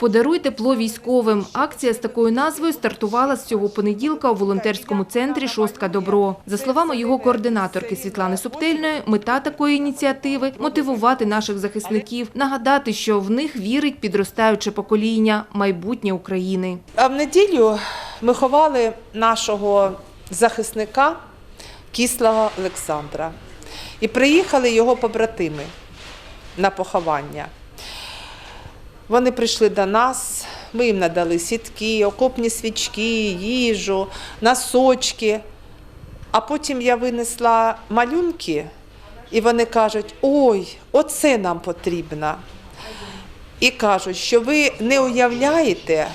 Подаруй тепло військовим. Акція з такою назвою стартувала з цього понеділка у волонтерському центрі «Шостка Добро». За словами його координаторки Світлани Субтельної, мета такої ініціативи – мотивувати наших захисників, нагадати, що в них вірить підростаюче покоління, майбутнє України. А в неділю ми ховали нашого захисника кислого Олександра. І приїхали його побратими на поховання. Вони прийшли до нас, ми їм надали сітки, окопні свічки, їжу, носочки. А потім я винесла малюнки, і вони кажуть: ой, оце нам потрібно. І кажуть, що ви не уявляєте,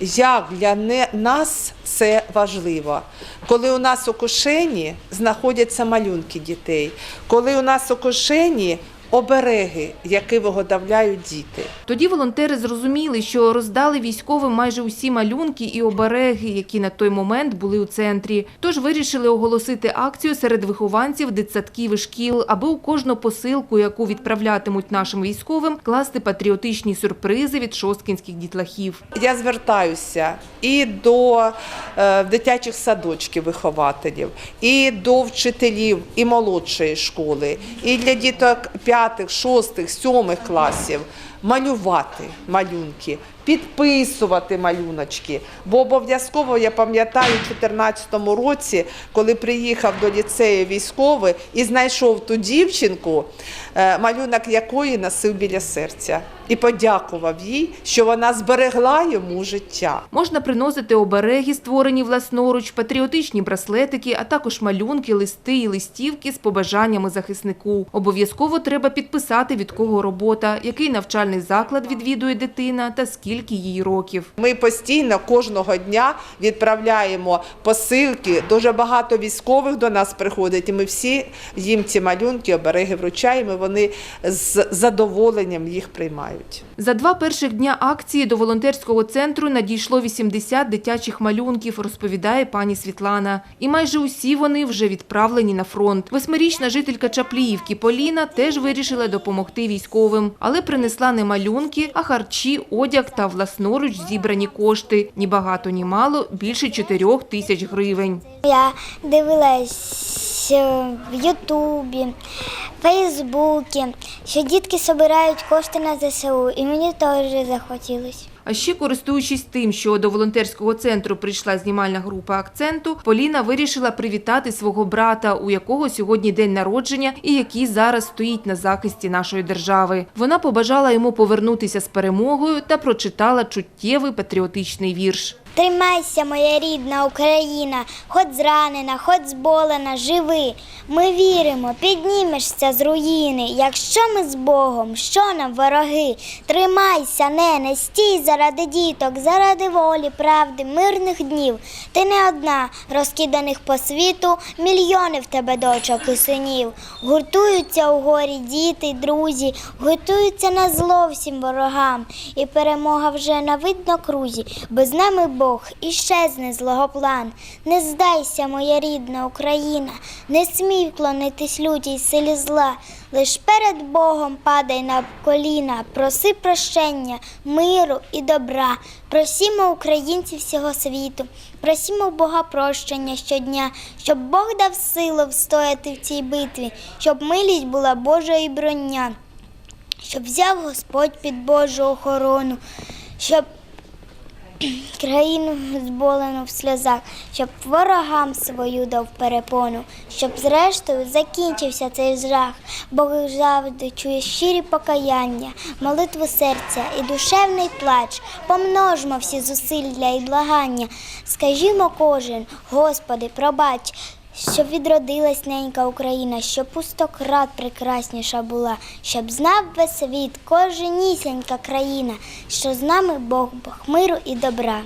як для нас це важливо. Коли у нас у кишені знаходяться малюнки дітей, коли у нас у кишені обереги, які виготовляють діти. Тоді волонтери зрозуміли, що роздали військовим майже усі малюнки і обереги, які на той момент були у центрі. Тож вирішили оголосити акцію серед вихованців дитсадків і шкіл, аби у кожну посилку, яку відправлятимуть нашим військовим, класти патріотичні сюрпризи від шосткінських дітлахів. Я звертаюся і до е, дитячих садочків вихователів, і до вчителів і молодшої школи, і для діток п'ятих, шостих, сьомих класів малювати малюнки, підписувати малюночки. Бо обов'язково я пам'ятаю у 2014 році, коли приїхав до ліцею військовий і знайшов ту дівчинку, е, малюнок якої носив біля серця, і подякував їй, що вона зберегла йому життя. Можна приносити обереги, створені власноруч, патріотичні браслетики, а також малюнки, листи і листівки з побажаннями захиснику. Обов'язково треба підписати, від кого робота, який навчальний заклад відвідує дитина та скільки їй років. Ми постійно кожного дня відправляємо посилки. Дуже багато військових до нас приходить, і ми всі їм ці малюнки, обереги вручаємо. Вони з задоволенням їх приймають. За два перших дня акції до волонтерського центру надійшло 80 дитячих малюнків, розповідає пані Світлана. І майже усі вони вже відправлені на фронт. Восьмирічна жителька Чапліївки Поліна теж вирішила допомогти військовим, але принесла не малюнки, а харчі, одяг та власноруч зібрані кошти. Ні багато, ні мало, більше 4 тисяч гривень. Я дивилась е, в Ютубі, Фейсбуці, що дітки збирають кошти на ЗСУ, і мені теж захотілося. А ще користуючись тим, що до волонтерського центру прийшла знімальна група акценту, Поліна вирішила привітати свого брата, у якого сьогодні день народження і який зараз стоїть на захисті нашої держави. Вона побажала йому повернутися з перемогою та прочитала чуттєвий патріотичний вірш. Тримайся, моя рідна Україна, хоч зранена, хоч зболена, живи. Ми віримо, піднімешся з руїни. Якщо ми з Богом, що нам вороги? Тримайся, не, не стій заради діток, заради волі, правди, мирних днів. Ти не одна, розкиданих по світу, мільйони в тебе дочок і синів. Гуртуються у горі діти, друзі, гуртуються на зло всім ворогам. І перемога вже на видно крузі, бо з нами Бог і щезне злого план. Не здайся, моя рідна Україна, не смій вклонитись лютій силі зла. Лиш перед Богом падай на коліна, проси прощення, миру і добра. Просімо українців всього світу, просімо Бога прощення щодня, щоб Бог дав силу встояти в цій битві, щоб милість була Божої броня, щоб взяв Господь під Божу охорону, щоб країну зболену в сльозах, щоб ворогам свою дав перепону, щоб зрештою закінчився цей жах. Бог завжди чує щирі покаяння, молитву серця і душевний плач. Помножмо всі зусилля і благання. Скажімо кожен, Господи, пробач. Щоб відродилась ненька Україна, щоб пустократ прекрасніша була, щоб знав весь світ, коженісінька країна, що з нами Бог, Бог миру і добра.